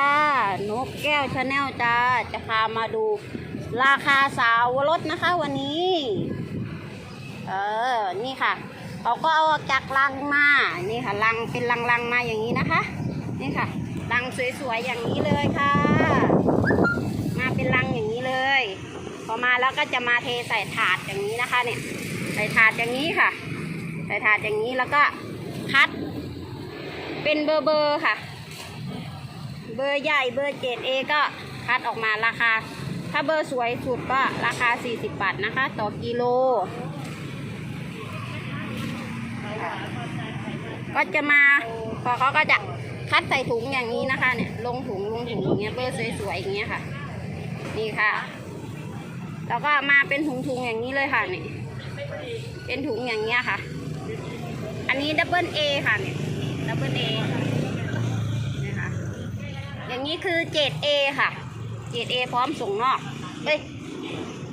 จ้านกแก้วชาแนลจ้า จะพามาดูราคาสาวรสนะคะวันนี้ เออ นี่ค่ะ เขาก็เอากจากลังมา นี่ค่ะ ลังเป็นลังๆมาอย่างนี้นะคะ นี่ค่ะ ลังสวยๆอย่างนี้เลยค่ะ มาเป็นลังอย่างนี้เลย พอมาแล้วก็จะมาเทใส่ถาดอย่างนี้นะคะ เนี่ย ใส่ถาดอย่างนี้ค่ะ ใส่ถาดอย่างนี้แล้วก็คัด เป็นเบอร์เบอร์ๆค่ะ เบอร์ใหญ่เบอร์เจ็ดเอก็คัดออกมาราคา ถ้าเบอร์สวยสุดก็ราคา 40 บาทนะคะ ต่อกิโล ก็จะมาพอเขาก็จะคัดใส่ถุงอย่างนี้นะคะ เนี่ยลงถุงลงถุงอย่างเงี้ยเบอร์สวยๆอย่างเงี้ยค่ะ นี่ค่ะ แล้วก็มาเป็นถุงๆอย่างนี้เลยค่ะเนี่ยเป็นถุงอย่างเงี้ยค่ะ อันนี้ดับเบิลเอค่ะเนี่ยดับเบิลเอ นี้คือเจดเอค่ะ เจดเอพร้อมส่งนอก เอ้ย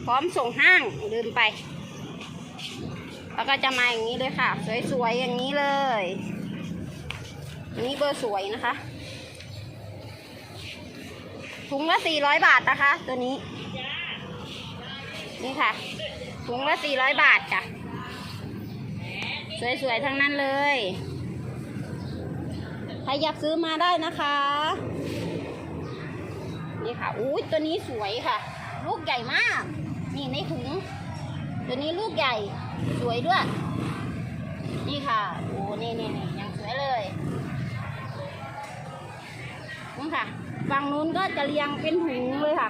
พร้อมส่งห้างลืมไป แล้วก็จะมาอย่างนี้เลยค่ะ สวยๆอย่างนี้เลยนนี้เบอร์สวยนะคะ ถุงละสี่ร้อยบาทนะคะ ตัวนี้ นี่ค่ะ ถุงละสี่ร้อยบาทจ้ะสวยๆทั้งนั้นเลยใครอยากซื้อมาได้นะคะ นี่ค่ะอุ้ยตัวนี้สวยค่ะ ลูกใหญ่มาก นี่ในถุง ตัวนี้ลูกใหญ่สวยด้วย นี่ค่ะโอ้นี่นี่นี่ยังสวยเลยนี่ค่ะฝั่งนู้นก็จะเรียงเป็นถุงเลยค่ะ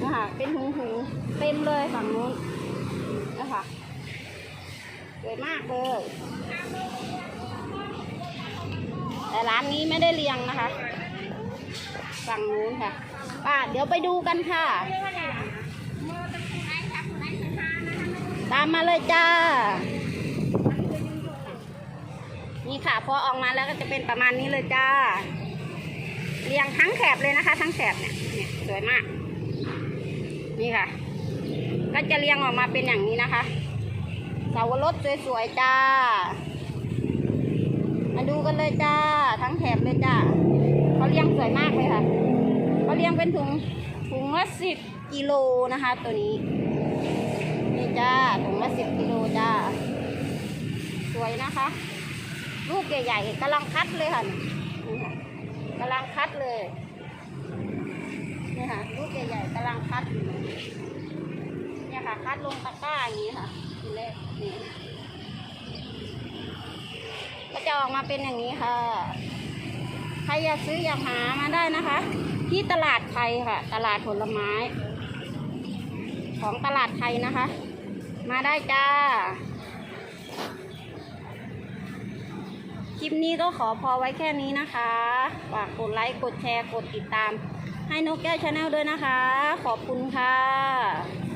นี่ค่ะเป็นถุงถุงๆเต็มเลยฝั่งนู้นนะคะสวยมากเลยแต่ร้านนี้ไม่ได้เรียงนะคะ ฝั่งนู้นค่ะป้าเดี๋ยวไปดูกันค่ะ ตามมาเลยจ้า นี่ค่ะพอออกมาแล้วก็จะเป็นประมาณนี้เลยจ้า เรียงทั้งแถบเลยนะคะ ทั้งแถบเนี่ยเนี่ยสวยมาก นี่ค่ะ ก็จะเรียงออกมาเป็นอย่างนี้นะคะเสาวรสสวยๆจ้า มาดูกันเลยจ้า ทั้งแถบเลยจ้า เขาเลี้ยงสวยมากเลยค่ะเขาเลี้ยงเป็นถุงถุงละสิบกิโลนะคะ ตัวนี้นี่จ้าถุงละสิบกิโลจ้า สวยนะคะ ลูกใหญ่ๆกำลังคัดเลยค่ะกำลังคัดเลยนี่ค่ะลูกใหญ่ๆกำลังคัดเนี่ยค่ะ คัดลงตะกร้าอย่างนี้ค่ะทีแรกนี่ก็จะออกมาเป็นอย่างนี้ค่ะ ใครอยากซื้ออยากหามาได้นะคะ ที่ตลาดไทยค่ะ ตลาดผลไม้ ของตลาดไทยนะคะ มาได้จ้า คลิปนี้ก็ขอพอไว้แค่นี้นะคะฝากกดไลค์กดแชร์กดติดตาม ให้นกแก้วชาแนลด้วยนะคะ ขอบคุณค่ะ